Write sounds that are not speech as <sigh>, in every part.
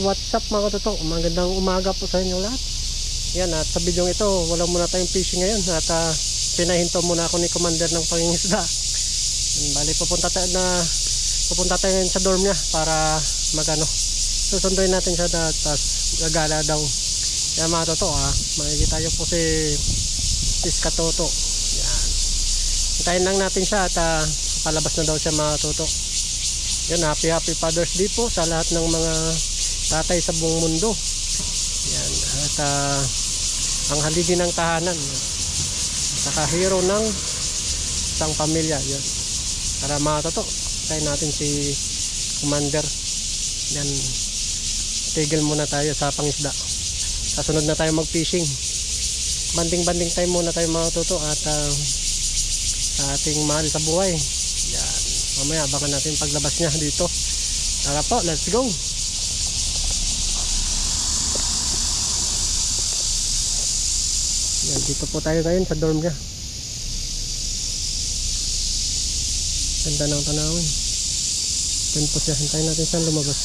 what's up mga katoto? Magandang umaga po sa inyo lahat. Yan at sa video ito, wala muna tayong fishing ngayon at uh, pinahinto muna ako ni commander ng pangingisda. Bali pupunta tayo na pupunta tayo ngayon sa dorm niya para magano. Susunduin natin siya tapos gagala daw. Yan mga toto ah, makikita niyo po si Iska Toto. Yan. Hintayin lang natin siya at uh, palabas na daw siya mga toto. Yan, happy happy Father's Day po sa lahat ng mga tatay sa buong mundo. Yan, at ah, ang haligi ng tahanan. Saka hero ng isang pamilya. Yan. Para mga toto, tayo natin si Commander. Yan, tigil muna tayo sa pangisda. Kasunod na tayo mag-fishing. Banding-banding time muna tayo mga at ah, sa ating mahal sa buhay. Yan. Mamaya abangan natin paglabas niya dito. Tara po, let's go. Yan, dito po tayo ngayon sa dorm niya. Ganda ng tanawin. Yan po siya. Hintayin natin siyang lumabas.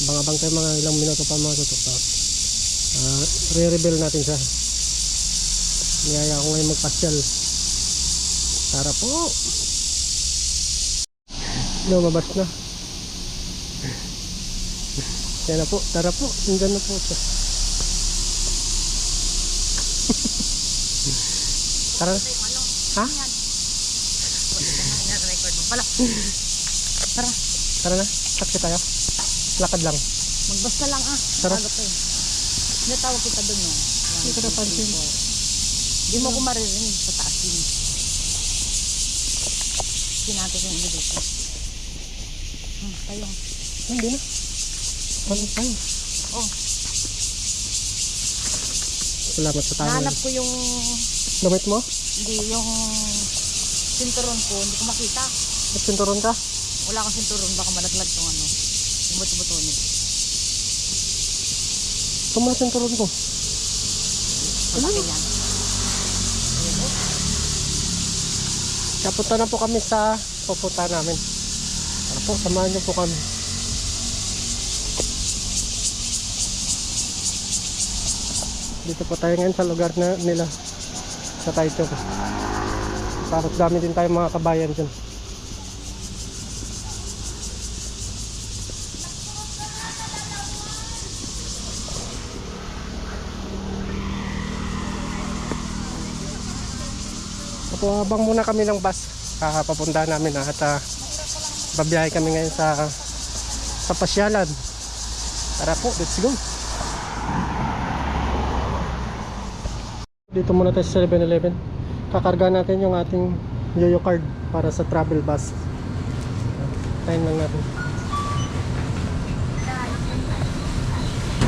Abang-abang tayo mga ilang minuto pa mga tutok. Uh, re-reveal natin siya. Niyaya ko ngayon magpasyal. Tara po. Lumabas na. Yan na po. Tara po. Nandiyan na po siya. Tara na. Ha? pala. Tara, Tara na. Taksi tayo. Lakad lang. magbasta lang ah. Tara. Bago to eh. Natawag kita dun no. Hindi ko napansin. Hindi mo ko maririnig sa taas yun. Sinati ko yung dito. Hmm, tayo. Hindi na. Ano tayo? Oh, Salamat sa tawag. nahanap ko yung, Damit mo? hindi yung sinturon ko, hindi ko makita. At sinturon ka? Wala kang sinturon, baka malaglag tong ano. Yung buto-buto ni. Ito mo na sinturon ko. Ano yan? Kaya punta na po kami sa pupunta namin. Tara po, samahan niyo po kami. Dito po tayo ngayon sa lugar na nila sa Taichung. Tapos dami din tayo mga kabayan dyan. Opo, abang muna kami ng bus. Uh, papunta namin na at uh, babiyahe kami ngayon sa sa pasyalan. Tara po, let's go. Dito muna tayo sa 7-Eleven. Kakarga natin yung ating yoyo card para sa travel bus. Time lang natin.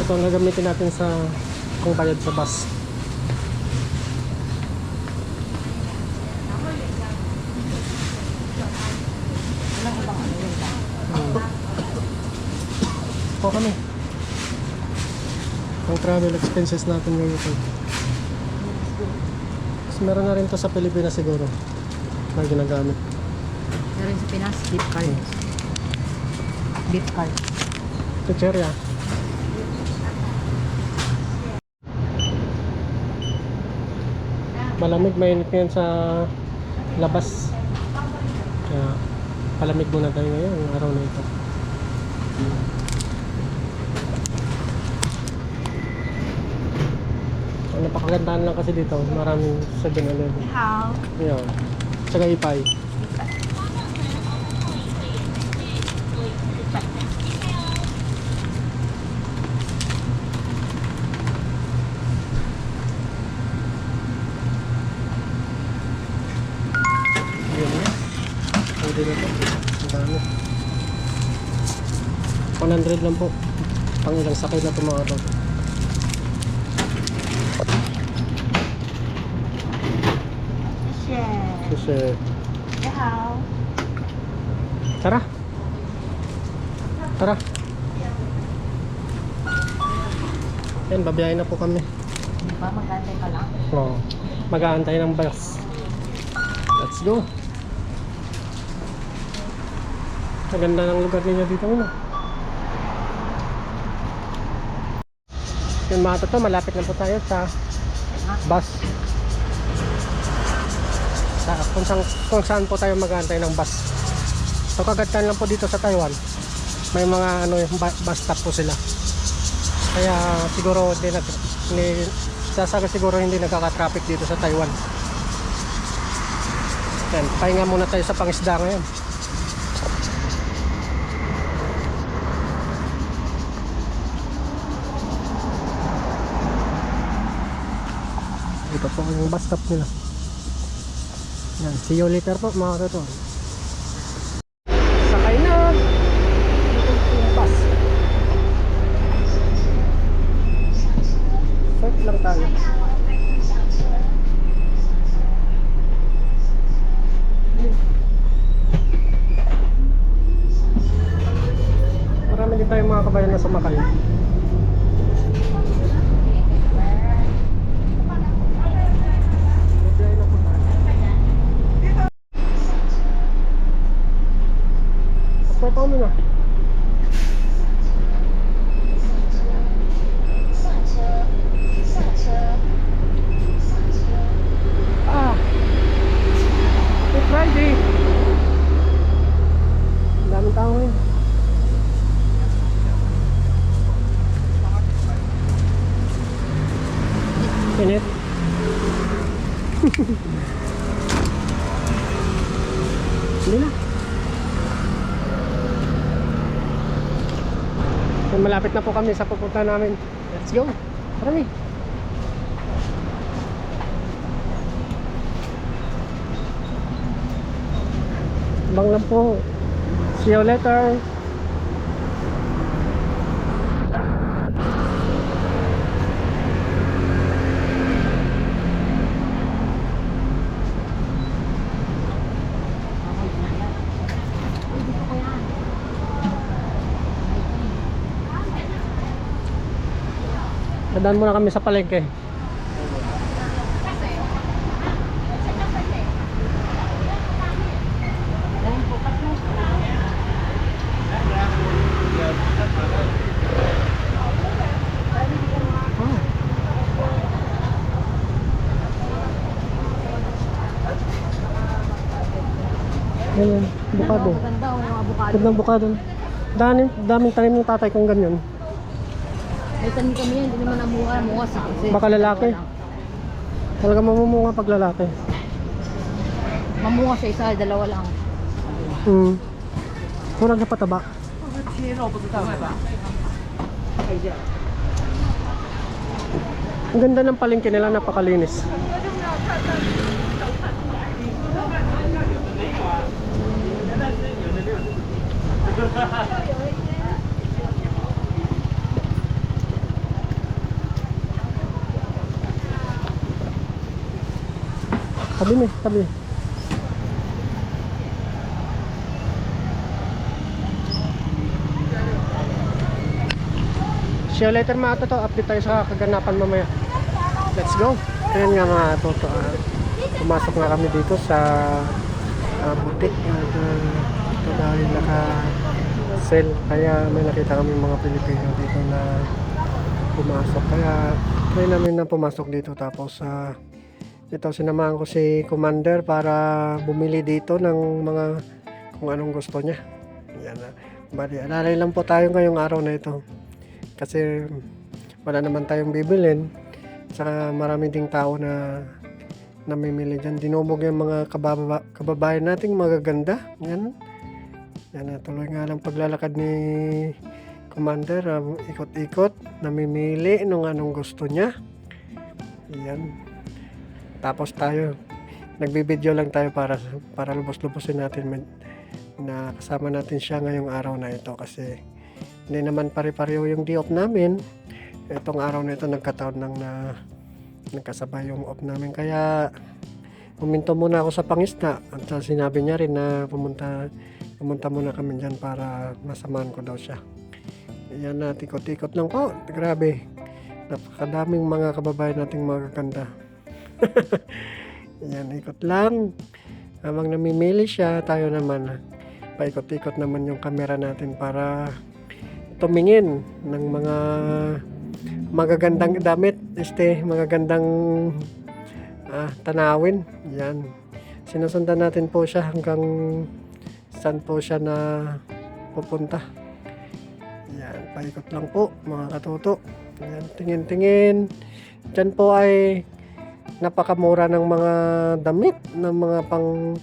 Ito ang gagamitin natin sa kung bayad sa bus. Walang ibang ano yun ba? O kami. Ang travel expenses natin yung ito. Meron na rin to sa Pilipinas siguro na ginagamit. Meron sa Pinas, beef card. Beef cherry ah. Malamig, mainit ngayon sa labas. Kaya palamig muna tayo ngayon, ang araw na ito. Ang napakagandahan lang kasi dito, maraming 7-Eleven. How? Yan. Tsaka ipay. Pwede na. Ang dami. 100 lang po. Pang ilang sakay na ito mga to. Kasi, How? tara. Tara. Yan, babiyahin na po kami. Di ba? Magantay ka lang. Oo. Mag-aantay ng bus. Let's go. Ang ganda ng lugar ninyo dito ano. Yung mga to, malapit na po tayo sa bus. Sa, kung, saan, kung saan po tayo mag-aantay ng bus. So kagatan lang po dito sa Taiwan. May mga ano bus stop po sila. Kaya siguro hindi nag hindi, sasabi siguro hindi nagkaka-traffic dito sa Taiwan. Yan, pahinga muna tayo sa pangisda ngayon. Ito po yung bus stop nila. Yan, see you later po mga katon. Sakay na! Bus. Surf lang tayo. Marami din tayong mga kabayan na sumakay. Bibiyay na po tayo. Pasok pa kami na. Ah! It's Friday! Ang daming tao ngayon. Init. Hindi na. So, malapit na po kami sa pupunta namin. Let's go. Marami. Bang lang po. See you later. Dadaan muna kami sa palengke. Ayan, bukado. Maganda o mga avocado. Gandang bukado. Daming, daming tanim ng tatay kong ganyan. May tanim kami yan, hindi naman namuha. Muha sa kasi. Baka lalaki. Talaga mamumunga pag lalaki. Mamuha siya isa, dalawa lang. Hmm. Kurang na pataba. Ang ganda ng palengke nila, napakalinis. Tabi ni, tabi. See you later mga toto. Update tayo sa kaganapan mamaya. Let's go. Ayan nga mga toto. ah. pumasok na kami dito sa uh, butik. At uh, ito dahil naka sale. Kaya may nakita kami mga Pilipino dito na pumasok. Kaya try namin na pumasok dito. Tapos uh, ito sinamahan ko si Commander para bumili dito ng mga kung anong gusto niya. Yan na. Bali, alalay lang po tayo ngayong araw na ito. Kasi wala naman tayong bibilin. Saka marami ding tao na namimili dyan. Dinumog yung mga kababa, kababayan nating magaganda. Yan. Yan na tuloy nga lang paglalakad ni commander. Um, ikot-ikot namimili nung anong gusto niya. Yan tapos tayo nagbibideo lang tayo para para lubos-lubosin natin med- na kasama natin siya ngayong araw na ito kasi hindi naman pare-pareho yung day off namin. Itong araw na ito nagkataon nang na nagkasabay yung off namin. Kaya puminto muna ako sa pangisda. At sinabi niya rin na pumunta, pumunta muna kami dyan para masamahan ko daw siya. Ayan na, tikot-tikot lang po. Grabe. Napakadaming mga kababayan nating magaganda. <laughs> Ayan, ikot lang. Habang namimili siya, tayo naman ah, paikot-ikot naman yung camera natin para tumingin ng mga magagandang damit, este, magagandang ah, tanawin. Yan. Sinusundan natin po siya hanggang saan po siya na pupunta. Yan, paikot lang po mga katuto. Yan, tingin-tingin. Diyan po ay napakamura ng mga damit ng mga pang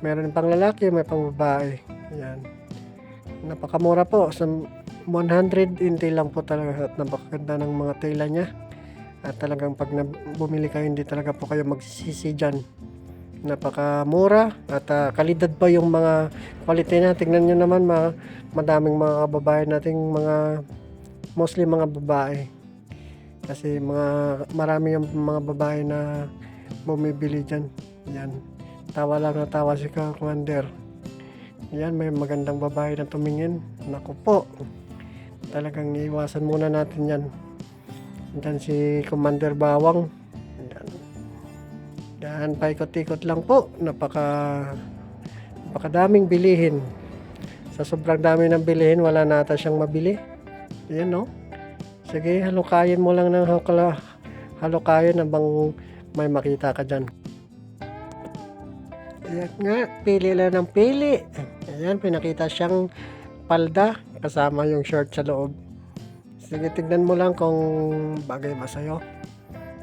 meron pang lalaki, may pang babae. Yan. Napakamura po. Sa 100 inti lang po talaga at napakaganda ng mga tela niya. At talagang pag bumili kayo, hindi talaga po kayo magsisisi dyan. Napakamura at ah, kalidad pa yung mga quality na. Tingnan nyo naman, mga, madaming mga kababayan nating mga mostly mga babae. Kasi mga marami yung mga babae na bumibili dyan. Yan. Tawa lang na tawa si Ka Commander. Yan, may magandang babae na tumingin. Naku po. Talagang iwasan muna natin yan. Yan si Commander Bawang. Yan. Yan, paikot-ikot lang po. Napaka napakadaming bilihin. Sa sobrang dami ng bilihin, wala nata siyang mabili. Yan, no? Sige, halukayin mo lang ng hakala, halukayin habang may makita ka dyan. Ayan nga, pili lang ng pili. Ayan, pinakita siyang palda kasama yung short sa loob. Sige, tignan mo lang kung bagay ba sa'yo.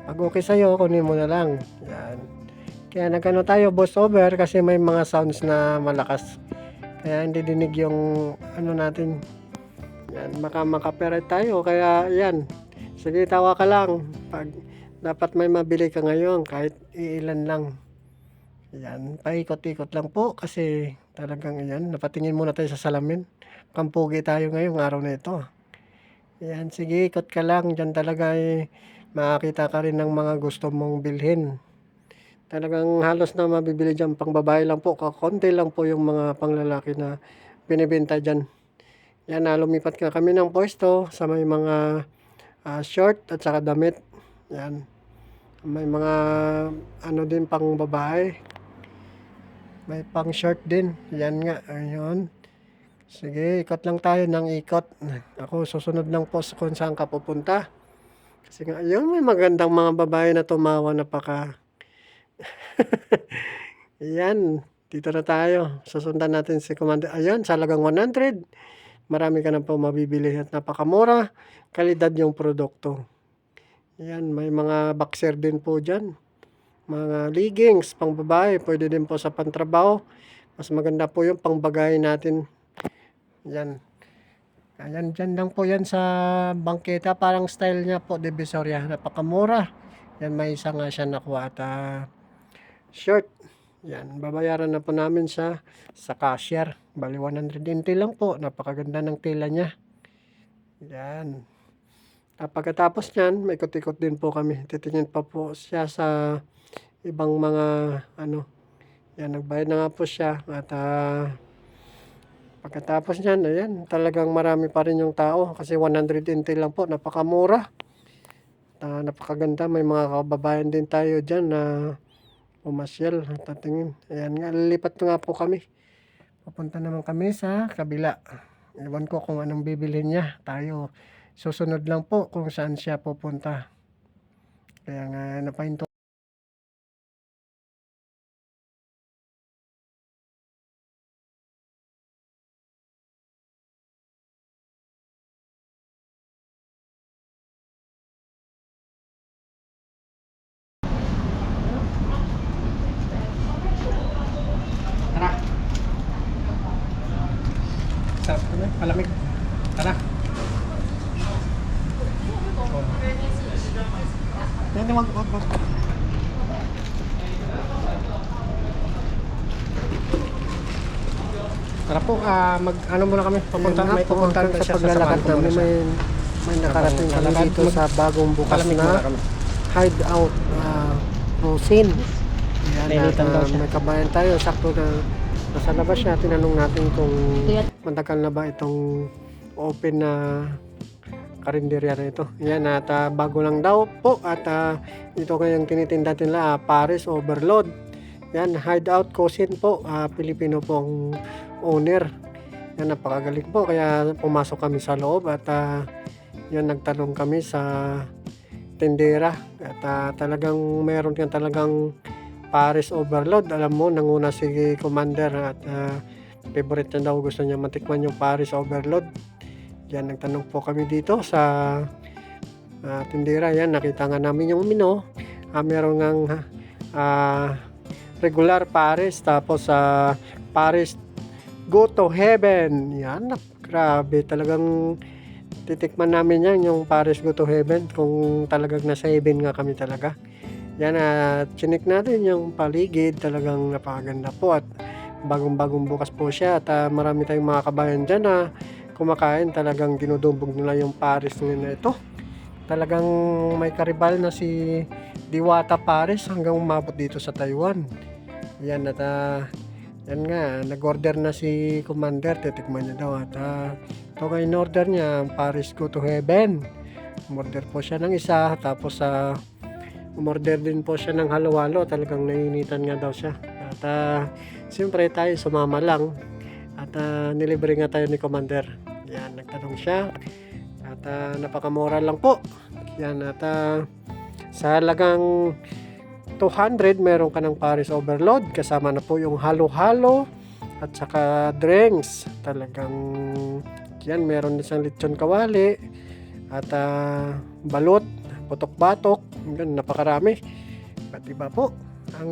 Pag okay sa'yo, kunin mo na lang. Yan. Kaya nagano tayo, boss over, kasi may mga sounds na malakas. Kaya hindi dinig yung ano natin. Yan, maka makapera tayo. Kaya yan. Sige, tawa ka lang. Pag dapat may mabili ka ngayon, kahit iilan lang. Yan, paikot-ikot lang po kasi talagang yan, napatingin muna tayo sa salamin. Kampugi tayo ngayong araw na ito. Yan, sige, ikot ka lang. Diyan talaga ay makakita ka rin ng mga gusto mong bilhin. Talagang halos na mabibili dyan pang babae lang po. Kakonti lang po yung mga panglalaki na binibenta dyan. Yan, na lumipat ka kami ng pwesto sa may mga ah, short at saka damit. Yan. May mga ano din pang babae. May pang short din. Yan nga. Ayun. Sige, ikot lang tayo ng ikot. Ako susunod lang po sa kung saan ka pupunta. Kasi nga, ayun, may magandang mga babae na tumawa na paka. <laughs> Yan, dito na tayo. Susundan natin si Commander. Ayan, salagang 100. Marami ka na po mabibili at napakamura. Kalidad yung produkto. Yan, may mga boxer din po dyan. Mga leggings, pang babae, pwede din po sa pantrabaho. Mas maganda po yung pangbagay natin. Yan. Ayan, dyan lang po yan sa bangketa. Parang style niya po, Divisoria. Napakamura. Yan, may isa nga siya nakuha at ah, shirt. Yan, babayaran na po namin sa sa cashier. Bali 120 lang po. Napakaganda ng tela niya. Yan. Ah, pagkatapos niyan, may ikot-ikot din po kami. Titingin pa po siya sa ibang mga ano. Yan, nagbayad na nga po siya. At ah, pagkatapos niyan, ayan, talagang marami pa rin yung tao. Kasi 120 lang po, napakamura. Ah, napakaganda. May mga kababayan din tayo dyan na pumasyal. Tatingin. Ayan nga, lilipat nga po kami. Papunta naman kami sa kabila. Ewan ko kung anong bibilhin niya. Tayo susunod lang po kung saan siya pupunta. Kaya nga napahinto. Tara. Sarap ko na, palamig. Tara. Oh. Hindi, wag, wag, wag. Ah, mag, ano muna kami, papunta, may pupuntahan pa siya sa paglalakad namin. May, may nakarating kami dito sa bagong bukas na hideout uh, Rosin. Yan, at, siya. may kabayan tayo, sakto na nasa labas siya. Tinanong natin kung matagal na ba itong open na karinderya na ito. Yan, at ah, bago lang daw po. At ah, ito ngayong tinitinda nila, ah, Paris Overload. Yan, Hideout Cousin po. ah, Pilipino pong owner. Yan, napakagaling po. Kaya pumasok kami sa loob at ah, yan, nagtanong kami sa tindera. At ah, talagang meron yan talagang Paris Overload. Alam mo, nanguna si Commander at ah, favorite niya daw gusto niya matikman yung Paris Overload. Yan, nagtanong po kami dito sa ah, tindera. Yan, nakita nga namin yung menu. Ah, meron ngang ah, regular Paris tapos sa Paris Go to Heaven. Yan, grabe talagang titikman namin yan yung Paris Go to Heaven kung talagang nasa heaven nga kami talaga. Yan at chinik natin yung paligid talagang napakaganda po at bagong-bagong bukas po siya at ah, marami tayong mga kabayan dyan na kumakain talagang dinudumbog nila yung Paris nila ito. Talagang may karibal na si Diwata Paris hanggang umabot dito sa Taiwan. Yan at ah, yan nga, nag-order na si Commander, titikman niya daw at ito nga in-order niya, Paris Go to Heaven. Umorder po siya ng isa, tapos sa umorder din po siya ng halo-halo, talagang nainitan nga daw siya. At ah, siyempre tayo sumama lang at ah, nilibre nga tayo ni Commander. Yan, nagtanong siya at ah, napakamura lang po. Yan at ah, sa halagang 200 meron ka ng Paris Overload kasama na po yung halo-halo at saka drinks. Talagang yan meron din siyang lechon kawali at ah, balot putok-batok yun napakarami. At iba po ang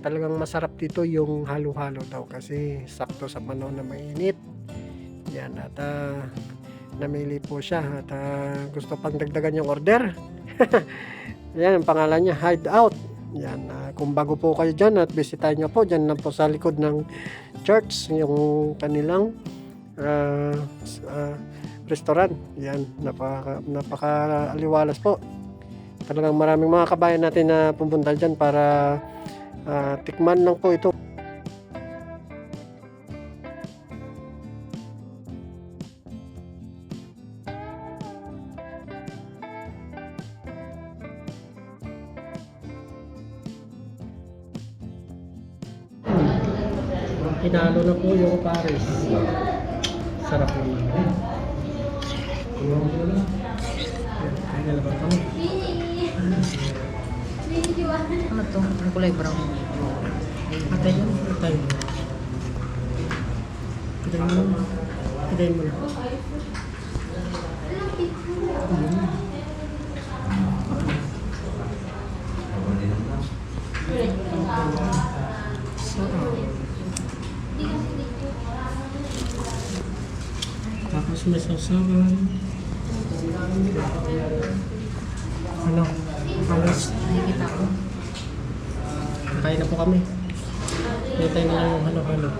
talagang masarap dito yung halo-halo daw kasi sakto sa panahon na mainit. Yan at ah, namili po siya at ah, gusto pang dagdagan yung order <laughs> yan ang pangalan niya Hideout. Yan ah, kung bago po kayo dyan at bisitahin nyo po dyan lang po sa likod ng church yung kanilang s- ah, restaurant. Yan napaka, napaka aliwalas po. Talagang maraming mga kabayan natin na pupunta dyan para ah, tikman lang po ito Pinalo na po yung Paris. Sarap naman. Ano to? Ang kulay brown. Patay mo. Patay mo. Patay mo. Patay mo na. Tapos may sausawan. Ano? Halos Nakikita ko. Kain na po kami. Hintay na lang yung halo-halo.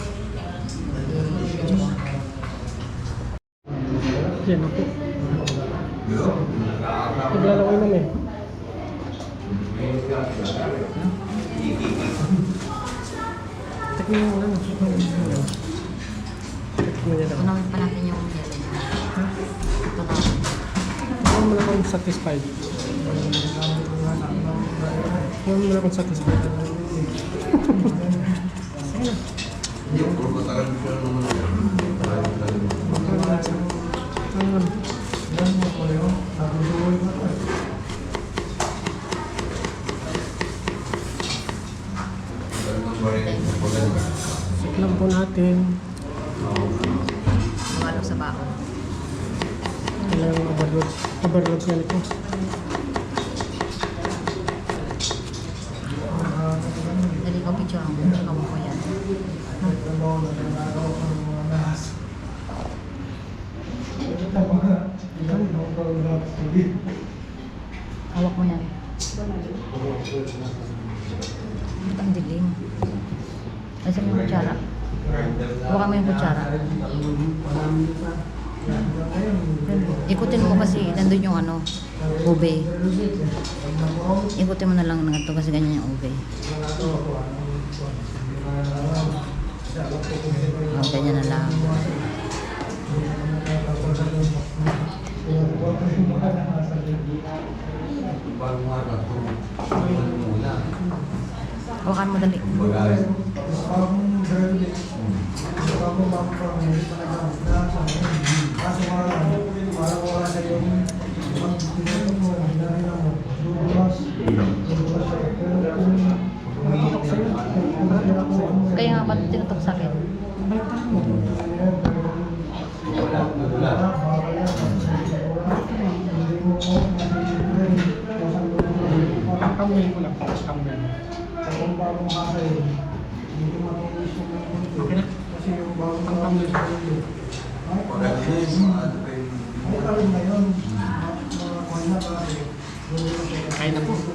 Yan na po. Naglalaway naman eh. Tikman mo na. Satisfied. Huwag mo na kung satisfied. Tikman po natin. Overload. Overload yan ito. Dali ko picture ang ikaw mo ko yan. Hawak mo yan. Ba't ang dilim? Nasaan mo yung kutsara? Hawakan mo yung kutsara. Ikutin mo kasi nandun yung ano, ube. Ikutin mo na lang ng ito kasi ganyan yung ube. Oh, ganyan na lang. Hawakan mo dali. Kaya nga ba't tinutok sa akin? Kamay mo lang, kamay. Okay na. Ang kamay. Kain na po.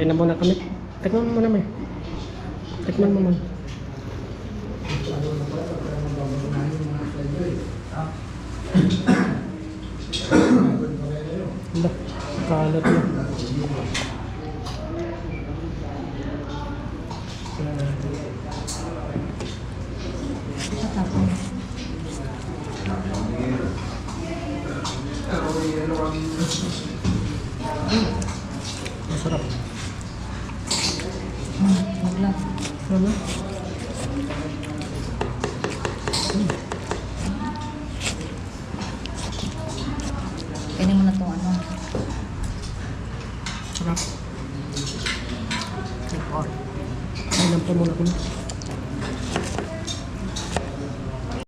Kain na muna kami. Tikman mo muna, may. Tikman mo muna. Hala, kalat na.